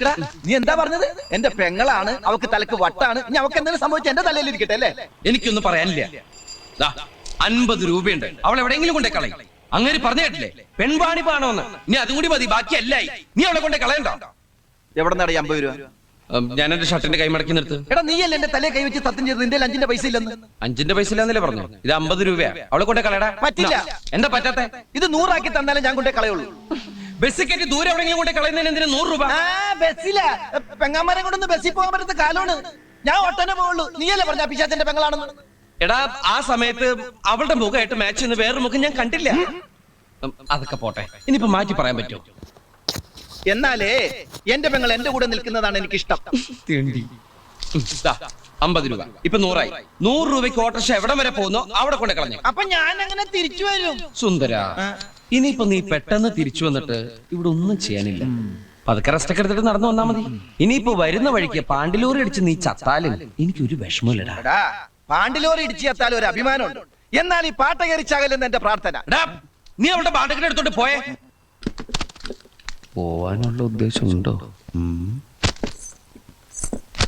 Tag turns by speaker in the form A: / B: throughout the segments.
A: നിക്കടാ നീ എന്താ പറഞ്ഞത്? എന്റെ പെങ്ങളാണ് അവക്ക് തലക്ക് വട്ടാണ്. ഇനി അവക്ക് എന്തെങ്കിലും സംഭവിച്ച എന്റെ തലയിൽ ഇരിക്കട്ടെ അല്ലേ?
B: എനിക്കൊന്നും പറയാനില്ല. അൻപത് രൂപയുണ്ട്. അവൾ എവിടെയെങ്കിലും കൊണ്ടേ കളയും. അങ്ങനെ പറഞ്ഞു കേട്ടില്ലേ? പെൺപാണി പാണോന്ന്. നീ അതും കൂടി മതി ബാക്കി അല്ലായി നീ അവളെ കൊണ്ടേ കളയണ്ടോ.
A: എവിടെ നടി അമ്പത് രൂപ?
B: ഞാൻ എന്റെ ഷർട്ടിന്റെ കൈ മടക്കി നിർത്ത്.
A: എടാ നീ അല്ലേ എന്റെ തലയെ കൈവച്ച് സത്യം ചെയ്ത് നിന്റെ അഞ്ചിന്റെ പൈസ ഇല്ലെന്ന്.
B: അഞ്ചിന്റെ പൈസ ഇല്ലാന്നല്ലേ പറഞ്ഞു ഇത് അമ്പത് രൂപയാ. അവളെ കൊണ്ടേ കളയടാ.
A: പറ്റില്ല.
B: എന്താ പറ്റാത്ത?
A: ഇത് നൂറാക്കി തന്നാലേ ഞാൻ കൊണ്ടേ കളയുള്ളൂ.
B: ബസ് കയറ്റി ദൂരെ എവിടെയെങ്കിലും കൊണ്ട് കളയുന്നതിന് എന്തിനാ നൂറ് രൂപ?
A: ആ ബസ്സില പെങ്ങാമരെ കൊണ്ടൊന്ന് ബസ്സിൽ പോകാൻ പറ്റുന്ന കാലമാണ്. ഞാൻ ഒട്ടനെ പോവുള്ളൂ. നീയല്ലേ പറഞ്ഞ പിശാച്ചന്റെ പെങ്ങളാണെന്ന്?
B: എടാ ആ സമയത്ത് അവളുടെ മുഖമായിട്ട് മാച്ച് ചെയ്യുന്ന വേറൊരു മുഖം ഞാൻ കണ്ടില്ല. ഉം, അതൊക്കെ പോട്ടെ. ഇനിയിപ്പോ മാറ്റി പറയാൻ പറ്റുമോ?
A: എന്നാലേ എന്റെ പെങ്ങൾ എന്റെ കൂടെ നിൽക്കുന്നതാണ് എനിക്ക് ഇഷ്ടം
B: അമ്പത് രൂപ. ഇപ്പൊ നൂറായി. നൂറ് രൂപയ്ക്ക് ഓട്ടർഷ എവിടം വരെ പോകുന്നു? അവിടെ കൊണ്ട് കളഞ്ഞു.
A: അപ്പൊ ഞാൻ അങ്ങനെ തിരിച്ചു വരും.
B: സുന്ദര ഇനിയിപ്പൊ നീ പെട്ടെന്ന് തിരിച്ചു വന്നിട്ട് ഇവിടെ ഒന്നും ചെയ്യാനില്ല. പതുക്കെ റെസ്റ്റ് ഒക്കെ എടുത്തിട്ട് നടന്നു വന്നാ മതി. ഇനിയിപ്പോ വരുന്ന വഴിക്ക് പാണ്ടിലൂറി അടിച്ച് നീ ചത്താലും എനിക്കൊരു വിഷമമില്ലടാ.
A: പാണ്ഡിലൂർ ഇടിച്ച് ചത്താലും ഒരു അഭിമാനമുണ്ട്. എന്നാൽ ഈ പാട്ട കയറിച്ചാകലെന്ന് എന്റെ പ്രാർത്ഥന.
B: നീ അവളുടെ പാട്ടൊക്കെ എടുത്തോണ്ട് പോയേ. പോവാനുള്ള ഉദ്ദേശമുണ്ടോ?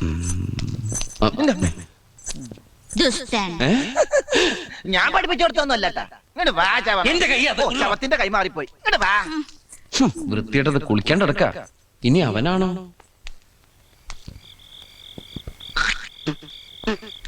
C: ദുഷ്ടൻ
A: ഞാൻ പഠിപ്പിച്ചോടത്തൊന്നുമല്ല
B: എന്റെ കൈ അത്
A: ശവത്തിന്റെ കൈ മാറിപ്പോയി. ഇങ്ങട് വാ.
B: വൃത്തിയായിട്ടത് കുളിക്കാണ്ട് കിടക്ക ഇനി അവനാണോ?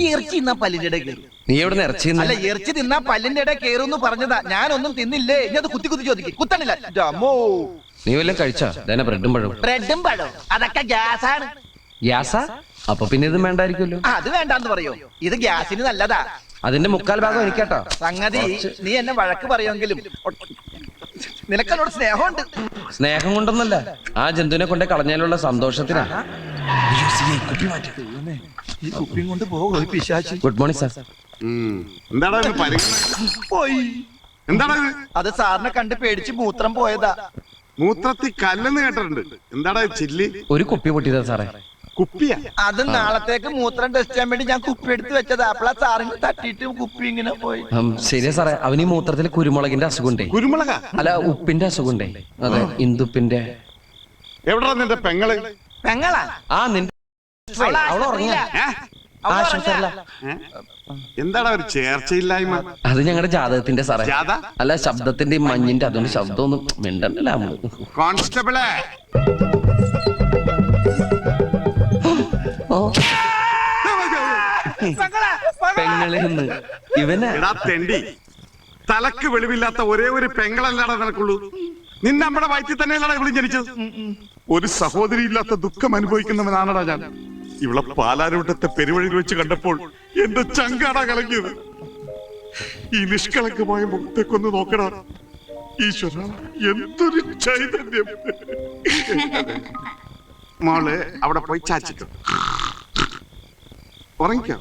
A: ഈ ഇറച്ചി തിന്നാ പല്ലിന്റെ ഇടയിൽ കയറും.
B: നീ എവിടെ ഇറച്ചി
A: അല്ല ഇറച്ചി തിന്നാ പല്ലിന്റെ ഇടയിൽ കയറും എന്ന് പറഞ്ഞതാ. ഞാനൊന്നും തിന്നില്ലേ? ഇനി അത് കുത്തി കുത്തി ചോദിക്കും. കുത്തണില്ല. ഡമോ
B: നീ വല്ലതും കഴിച്ചാ? ഇതന്നെ ബ്രെഡും പഴവും.
A: ബ്രെഡും പഴവും. അതൊക്കെ ഗ്യാസ് ആണ്
B: ഗ്യാസാ? അപ്പൊ പിന്നെ ഇതും വേണ്ടായിരിക്കുമല്ലോ.
A: ആ, അത് വേണ്ടാന്ന് പറയോ? ഇത് ഗ്യാസിന് നല്ലതാ.
B: അതിന്റെ മുക്കാൽ ഭാഗം എനിക്കാട്ടോ.
A: സംഗതി നീ എന്നെ വഴക്ക് പറയുമെങ്കിലും നിനക്കെന്നോട് സ്നേഹമുണ്ട്.
B: സ്നേഹം കൊണ്ടൊന്നല്ല. ആ ജന്തുവിനെ കൊണ്ട് കളഞ്ഞാലുള്ള സന്തോഷത്തിനാ.
A: ഈ കുപ്പിയും കൊണ്ട് പോകും പിശാചി.
B: Good morning
D: sir. എന്താടാ ഇത് പരിഗണന?
A: പോയി.
D: എന്താടാ ഇത്?
A: അത് സാറിനെ കണ്ട് പേടിച്ച് മൂത്രം പോയതാ.
D: മൂത്രത്തി കല്ലെന്ന് കേട്ടിട്ടുണ്ട്. എന്താടാ ഇത് ചില്ലി?
B: ഒരു കുപ്പി പൊട്ടിയതാ സാറേ.
D: കുപ്പിയാ?
A: അത് നാളത്തേക്ക് മൂത്രം ടെസ്റ്റ് ചെയ്യാൻ വേണ്ടി ഞാൻ കുപ്പി എടുത്ത് വെച്ചതാ. അപ്പളാ സാറിന് തട്ടിയിട്ട് കുപ്പി ഇങ്ങനെ പോയി.
B: ഉം, ശരിയാ സാറേ. അവന് ഈ മൂത്രത്തിൽ കുരുമുളകിന്റെ അസുഖണ്ടേ
D: കുരുമുളക?
B: അല്ല ഉപ്പിന്റെ അസുഖണ്ടേ അതെ ഇന്ദുപ്പിന്റെ.
D: എവിടാ നിന്റെ പെങ്ങൾ?
A: പെങ്ങളാ?
B: ആ നിന്റെ
D: എന്താടാ ഒരു ചേർച്ചയില്ലായ്മ?
B: അത് ഞങ്ങളുടെ ജാതകത്തിന്റെ സാറേ.
D: ജാത?
B: അല്ല ശബ്ദത്തിന്റെ ഈ മഞ്ഞിന്റെ അതുകൊണ്ട് ശബ്ദമൊന്നും മിണ്ടണ്ടല്ല നമ്മൾ.
D: കോൺസ്റ്റബിളെ.
B: ഓ. പെങ്ങളിൽ നിന്ന് ഇവനെ?
D: എടാ തെണ്ടി. തലക്ക് വെളിവില്ലാത്ത ഒരേ ഒരു പെങ്ങളല്ലാടാ നിനക്കുള്ളൂ. നിന്നെ നമ്മുടെ വയറ്റിൽ തന്നെ ഇവിടെ ജനിച്ചത്. ഒരു സഹോദരി ഇല്ലാത്ത ദുഃഖം അനുഭവിക്കുന്നവനാണടാ ഞാൻ. ഇവളെ പാലാരൂട്ടത്തെ പെരുവഴിയിൽ വെച്ച് കണ്ടപ്പോൾ എന്റെ ചങ്കാടാ കലങ്ങിയത്. ഈ നിഷ്കളങ്കമായ മുഖത്തേക്കൊന്ന് നോക്കടാ. ഈശ്വര എന്തൊരു ചൈതന്യം. മോൾ അവിടെ പോയി ചാച്ചിട്ടു ഉറങ്ങിക്കോ?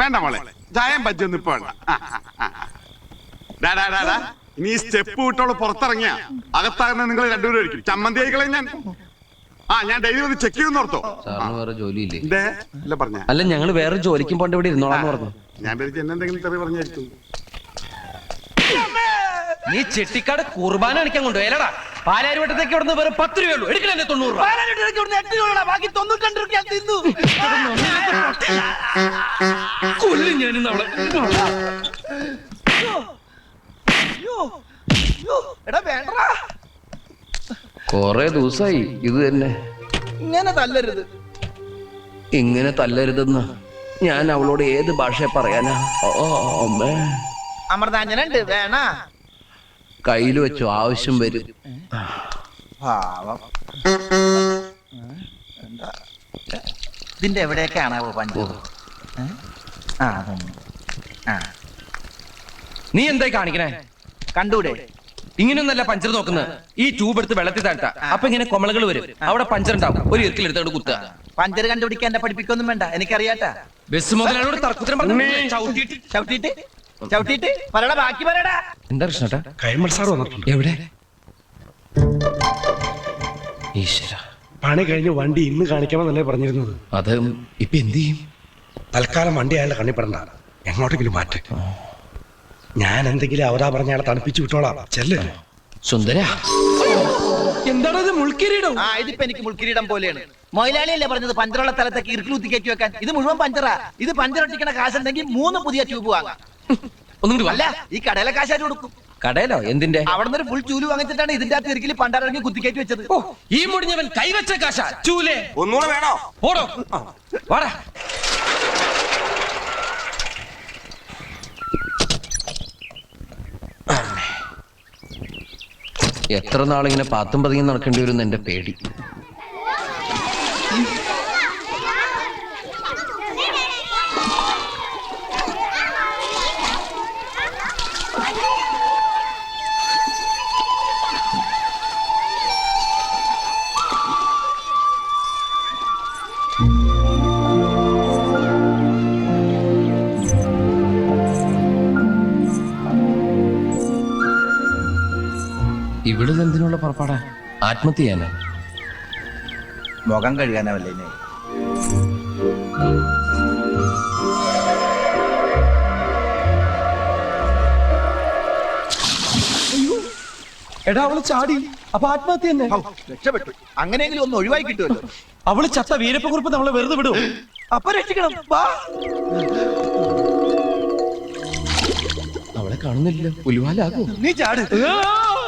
D: വേണ്ട മോളെ ചായം ബജ്ജൊന്നും ഇപ്പൊ വേണ്ട. ഇനി സ്റ്റെപ്പ് വിട്ടോളൂ പുറത്തിറങ്ങിയ. അകത്താകുന്ന നിങ്ങൾ രണ്ടുപേരും ചമ്മന്തി ആയിക്കളെ ഞാൻ. ആ ഞാൻ ഡെയിലി ചെക്ക്
B: സാറിന് വേറെ ജോലിയില്ലേ?
D: അല്ല പറഞ്ഞ.
B: അല്ല ഞങ്ങൾ വേറെ ജോലിക്കും പോണ്ട് ഇവിടെ ഇരുന്നോളാന്ന് പറഞ്ഞു.
D: ഞാൻ പേര് എന്നെന്തെങ്കിലും തെറി പറഞ്ഞായിരിക്കും.
B: നീ ചെട്ടിക്കാട് കുർബാന അടിക്കാൻ കൊണ്ടുപോയല്ലടാ പാലാരിവട്ടത്തേക്ക് ഇവിടുന്ന് വെറും പത്ത് രൂപയുള്ളൂ എടുക്കണേ തൊണ്ണൂറ് രൂപ.
A: പാലാരിവട്ടത്തേക്ക് എട്ട് രൂപയുടെ ബാക്കി തൊണ്ണൂറ്റണ്ട് രൂപ തിന്നു.
B: കൊല്ലും ഞാനിന്ന് അവളെ
A: അയ്യോ, അയ്യോ, എടാ വേണ്ടടാ
B: കൊറേ ദിവസമായി ഇത് തന്നെ.
A: ഇങ്ങനെ തല്ലരുത്.
B: ഇങ്ങനെ തല്ലരുതെന്ന് ഞാൻ അവളോട് ഏത് ഭാഷ പറയാനാ? ഓ അമ്മേ.
A: അമൃതാഞ്ജനുണ്ട് വേണ.
B: കയ്യിൽ വെച്ചു ആവശ്യം വരും.
A: പാവം. എന്താ? ഇതിന്റെ എവിടെയൊക്കെയാണ് പഞ്ചു ആ അതന്നെ. ആ.
B: നീ എന്തായി കാണിക്കണേ?
A: കണ്ടൂടെ?
B: ഇങ്ങനെയൊന്നല്ല പഞ്ചർ നോക്കുന്നത്. ഈ ട്യൂബ് എടുത്ത് വെള്ളത്തിൽ താഴ്ത്ത. അപ്പൊ ഇങ്ങനെ കൊമളകൾ വരും. അവിടെ പഞ്ചർ ഉണ്ടാവും. ഒരു ഇരിക്കൽ എടുത്തോണ്ട് കുത്തുക.
A: പഞ്ചർ കണ്ടുപിടിക്കാൻ എന്നെ പഠിപ്പിക്കൊന്നും വേണ്ട. എനിക്കറിയാട്ടാ.
B: ബസ് മുതലാളിയോട് തർക്കുത്തരം പറഞ്ഞു ചവിട്ടിയിട്ട്
A: ചവിട്ടിട്ട് ചവിട്ടിട്ട് പറയടാ ബാക്കി പറയടാ
B: എന്താ കൃഷ്ണട്ടാ
C: കൈമൾ സാർ വന്നിട്ടുണ്ട്.
B: എവിടെ? ഈശ്വര.
C: പണി കഴിഞ്ഞ് വണ്ടി ഇന്ന് കാണിക്കാമെന്നല്ലേ പറഞ്ഞിരുന്നത്.
B: അത് ഇപ്പൊ എന്ത് ചെയ്യും?
C: തൽക്കാലം വണ്ടി അയാളുടെ കണ്ണിപ്പെടണ്ട എങ്ങോട്ടെങ്കിലും മാറ്റി. ഞാൻ എന്തെങ്കിലും അവരാ പറഞ്ഞ അയാളെ തണുപ്പിച്ചു വിട്ടോളാം. ചെല്ലേ.
B: സുന്ദര. എന്താണ് ഇത് മുൾക്കിരീടം?
A: ആ ഇതിപ്പോ എനിക്ക് മുൾക്കിരീടം പോലെയാണ്. മൊയിലാളിയല്ലേ പറഞ്ഞത് പഞ്ചറുള്ള സ്ഥലത്തേക്ക് ഇറുക്കിലൂത്തി കയറ്റി വെക്കാൻ? ഇത് മുഴുവൻ പഞ്ചറാ. ഇത് പഞ്ചറൊട്ടിക്കണ കാശുണ്ടെങ്കിൽ മൂന്ന് പുതിയ ട്യൂബ് വാങ്ങാം.
B: ഒന്നും
A: അല്ല ഈ കടയിലെ കാശാര് കൊടുക്കും.
B: കടയിലോ? എന്തിന്റെ?
A: അവിടെ നിന്ന് ഒരു ഫുൾ ചൂൽ വാങ്ങിച്ചിട്ടാണ് ഇതിന്റെ അകത്ത് ഇറുക്കിൽ പണ്ടാറിറങ്ങി കുത്തിക്കയറ്റി വെച്ചത്.
B: ഈ മുടിഞ്ഞവൻ കൈവച്ച കാശ. ചൂലേ.
D: ഒന്നുകൂടെ വേണോ?
B: ഓടോ. വാടാ. എത്ര നാളിങ്ങനെ പാത്തും പതിയും നടക്കേണ്ടി വരും എന്റെ പേടി. ഇവിടെ എന്തിനുള്ള പുറപ്പാടാ? ആത്മഹത്യ ചെയ്യാനാ
A: മുഖം കഴുകാനാവല്ലേ ഇനി?
B: എടാ അവൾ ചാടി. അപ്പൊ ആത്മഹത്യ തന്നെ.
A: ഹൗ, രക്ഷപ്പെട്ടു. അങ്ങനെയെങ്കിലും ഒന്ന് ഒഴിവായി കിട്ടുമല്ലോ.
B: അവൾ ചത്ത വീരപ്പക്കുറിപ്പ് നമ്മളെ വെറുതെ വിടും
A: അപ്പൊ രക്ഷിക്കണം. വാ.
B: അവളെ കാണുന്നില്ല പുലിവാലാകൂ.
A: നീ ചാട്.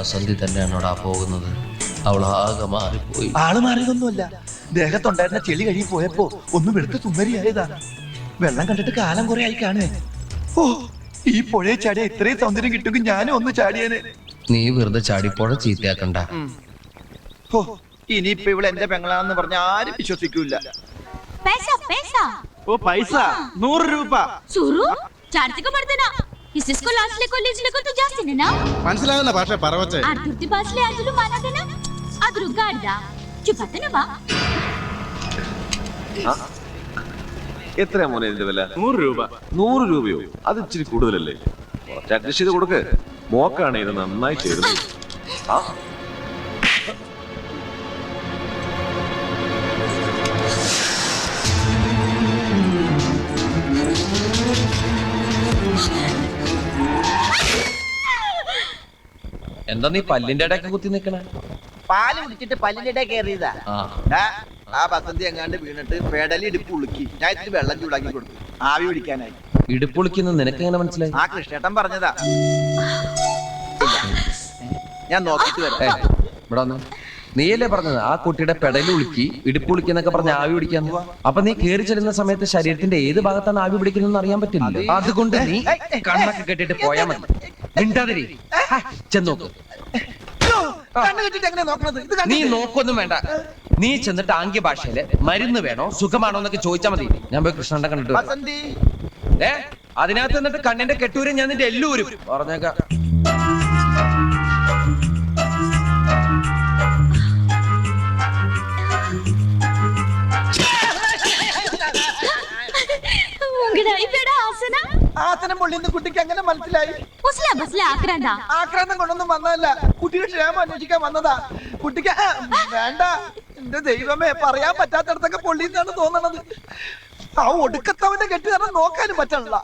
B: നമ്മുടെ ബസന്തി തന്നെയാണോടാ പോകുന്നത് അവൾ ആകെ മാറിപ്പോയി
A: ആള് മാറിയതൊന്നുമല്ല ദേഹത്തുണ്ടായിരുന്ന ചെളി കഴുകി പോയപ്പോ ഒന്ന് വെളുത്ത് സുന്ദരിയായതാ വെള്ളം കണ്ടിട്ട് കാലം കുറെ ആയി കാണുവേ ഓ ഈ പുഴയെ ചാടിയ ഇത്രയും സൗന്ദര്യം കിട്ടുമെങ്കിൽ ഞാനും ഒന്ന് ചാടിയേനെ
B: നീ വെറുതെ ചാടിപ്പോഴ ചീത്തയാക്കണ്ട
A: ഓ ഇനിയിപ്പൊ ഇവിടെ എന്റെ പെങ്ങളാണെന്ന് പറഞ്ഞ ആരും വിശ്വസിക്കൂല
E: पैसा पैसा
A: ഓ പൈസ നൂറ് രൂപ
E: सुरू चारती का पडते ना हिस्सेस को लास्ट लेको ഹിസ്റ്റസ്കോ ലാസ്റ്റിലെ കോളേജിലേക്കോ തു ജാസിനെനാ
F: മനസ്സിലാകുന്ന ഭാഷ പറവച്ചേ.
E: അർദ്ധുർത്തി ബാസിലെ ആജുലു മാനാതെന അതൊരു ഗാഡ ചുപ്പത്തന വാ.
G: എത്രയാ മോനെ ഇതിന്റെ വില? നൂറ് രൂപ. നൂറ് രൂപയോ? അത് ഇച്ചിരി കൂടുതലല്ലേ? അഡ്ജസ്റ്റ് ചെയ്ത് കൊടുക്ക്. മോക്കാണ് ഇത് നന്നായി ചേരുന്നത്. ആ.
B: എന്താ നീ പല്ലിന്റെ ഇടയ്ക്ക് കുത്തി നിക്കണേ?
A: പാൽ കുടിച്ചിട്ട് പല്ലിന്റെ കയറിയതാ.
B: ആ.
A: ആ ബസന്തി എങ്ങാണ്ട് വീണിട്ട് പേടലി ഇടുപ്പ് ഉളുക്കി. ഞാൻ ഇത്തിരി വെള്ളം ചൂടാക്കി കൊടുത്തു. ആവി പിടിക്കാനായി.
B: ഇടുപ്പൊളിക്കുന്ന നിനക്ക് എങ്ങനെ മനസ്സിലായി?
A: ആ കൃഷ്ണേട്ടൻ പറഞ്ഞതാ. ഞാൻ നോക്കിട്ട് വരാം.
B: ഇവിടെ വന്നു. നീയല്ലേ പറഞ്ഞത്? ആ കുട്ടിയുടെ പെടലി ഉളുക്കി ഇടുപ്പ് ഉളിക്കുന്നൊക്കെ പറഞ്ഞ് ആവി പിടിക്കാന്ന് അപ്പൊ നീ കേറി ചെല്ലുന്ന സമയത്ത് ശരീരത്തിന്റെ ഏത് ഭാഗത്താണ് ആവി പിടിക്കുന്നതെന്ന് അറിയാൻ പറ്റില്ല അതുകൊണ്ട് നീ കണ്ണൊക്കെ കെട്ടിട്ട് പോയാ മതി. മിണ്ടാതിരി
A: ചെന്നോക്കൂ
B: നീ നോക്കൊന്നും വേണ്ട നീ ചെന്നിട്ട് ആംഗ്യ ഭാഷയിൽ മരുന്ന് വേണോ സുഖമാണോ എന്നൊക്കെ ചോദിച്ചാൽ മതി ഞാൻ പോയി കൃഷ്ണന്റെ കണ്ടിട്ട് ഏ അതിനകത്ത് നിന്നിട്ട് കണ്ണിന്റെ കെട്ടൂരും ഞാൻ നിന്റെ എല്ലൂരും പറഞ്ഞേക്ക
A: ആസനം പൊള്ളിന്ന് കുട്ടിക്ക് അങ്ങനെ മനസ്സിലായി
E: ബസ്സിലാ ബസ്സിലാ ആക്രാന്ത.
A: ആക്രാന്തം കൊണ്ടൊന്നും വന്നതല്ല. കുട്ടിയുടെ ക്ഷേമം അന്വേഷിക്കാൻ വന്നതാ. കുട്ടിക്ക് വേണ്ട. എന്റെ ദൈവമേ പറയാൻ പറ്റാത്തടത്തൊക്കെ പൊള്ളിന്നാണ് തോന്നണത്. ആ ഒടുക്കത്തവന്റെ കെട്ട് കാരണം നോക്കാനും പറ്റണില്ല.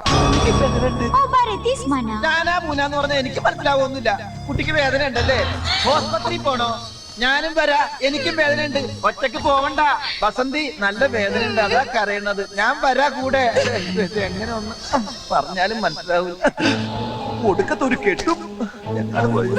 A: ഇപ്പൊ എങ്ങനെയുണ്ട്?
E: ഓ ഭാരതീസ് മന.
A: ഞാനാ മൂന്നാന്ന് പറഞ്ഞ എനിക്ക് മനസ്സിലാവൊന്നുമില്ല കുട്ടിക്ക് വേദന ഉണ്ടല്ലേ ഹോസ്പിറ്റലിൽ പോണോ? ഞാനും വരാ. എനിക്കും വേദന ഉണ്ട് ഒറ്റയ്ക്ക് പോവണ്ട. വസന്തി നല്ല വേദന ഉണ്ട് അതാ കരയണത്. ഞാൻ വരാ കൂടെ. എങ്ങനെ ഒന്ന് പറഞ്ഞാലും മനസ്സിലാവില്ല ഒടുക്കത്തൊരു കെട്ടും. ഞങ്ങൾ പോയി